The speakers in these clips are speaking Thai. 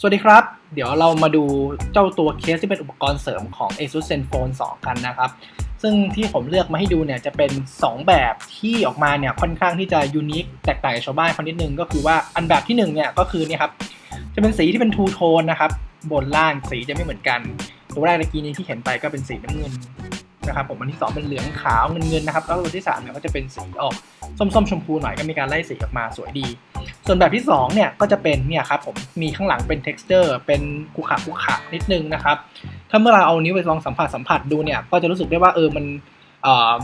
สวัสดีครับ เดี๋ยวเรามาดูเจ้าตัวเคสที่เป็นอุปกรณ์เสริมของ ASUS ZenFone 2 กันนะครับ ซึ่งที่ผมเลือกมาให้ดูเนี่ยจะเป็น 2 แบบที่ออกมาเนี่ยค่อนข้างที่จะยูนิคแตกต่างจากชาวบ้านคนนิดนึงก็คือว่าอันแบบที่1เนี่ยก็คือเนี่ยครับจะเป็นสีที่เป็นทูโทนนะครับ บนล่างสีจะไม่เหมือนกัน ตัวแรกเมื่อกี้นี้ที่เห็นไปก็เป็นสีน้ำเงิน นะครับผมอันที่ 2 เป็นเหลืองขาวเงินเงินๆนะครับแล้วตัวที่3เนี่ยก็จะเป็นสีออกส้มๆชมพูหน่อยก็มีการไล่สีออกมาสวยดี ส่วนแบบที่2เนี่ยก็จะเป็นเนี่ยครับผมมีข้างหลังเป็น texture เป็นคุขะคุขะนิดนึงนะครับถ้าเมื่อเราเอานิ้วไปลองสัมผัสสัมผัสดูเนี่ยก็จะรู้สึกได้ว่าเออมัน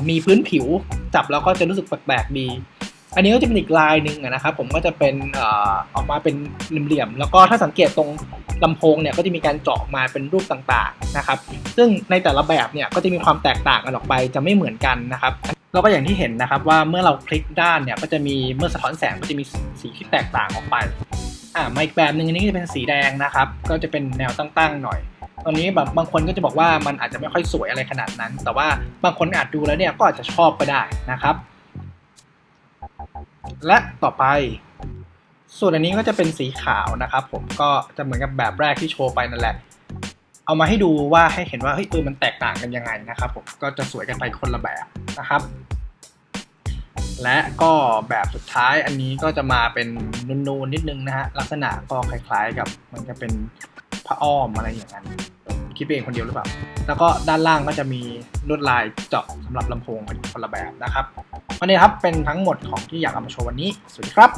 มีพื้นผิวจับแล้วก็จะรู้สึกแปลกๆดี อันนี้ก็จะเป็นอีกลายหนึ่งนะครับผมก็จะเป็นออออกมาเป็นเหลี่ยมๆแล้วก็ถ้าสังเกตตรง ลำโพงเนี่ยก็จะมีการเจาะมาเป็นรูปต่างๆนะครับ ซึ่งในแต่ละแบบเนี่ยก็จะมีความแตกต่างกันออกไปจะไม่เหมือนกันนะครับแล้วก็อย่างที่เห็นนะครับว่าเมื่อเราคลิกด้านเนี่ยก็จะมีเมื่อสะท้อนแสงก็จะมีสีที่แตกต่างออกไปอ่ามาอีกแบบหนึ่งอันนี้จะเป็นสีแดงนะครับ ก็จะเป็นแนวตั้งๆหน่อยตรงนี้แบบบางคนก็จะบอกว่ามันอาจจะไม่ค่อยสวยอะไรขนาดนั้น แต่ว่าบางคนอาจดูแล้วเนี่ยก็อาจจะชอบก็ได้นะครับ และต่อไป ส่วนอันนี้ก็จะเป็นสีขาวนะครับ ผมก็จะเหมือนกับแบบแรกที่โชว์ไปนั่นแหละ เอามาให้ดูว่าให้เห็นว่าเฮ้ยเออมันแตกต่างกันยังไงนะครับผมก็จะสวยกันไปคนละแบบนะครับ และก็แบบสุดท้ายอันนี้ก็จะมาเป็นนูนๆนิดนึงนะฮะลักษณะก็คล้ายๆกับมันจะเป็นผ้าอ้อมอะไรอย่างนั้นคิดไปเองคนเดียวหรือเปล่า แล้วก็ด้านล่างก็จะมีลวดลายเจาะสำหรับลำโพงเป็นคนละแบบนะครับ วันนี้ครับเป็นทั้งหมดของที่อยากเอามาโชว์วันนี้ สวัสดีครับ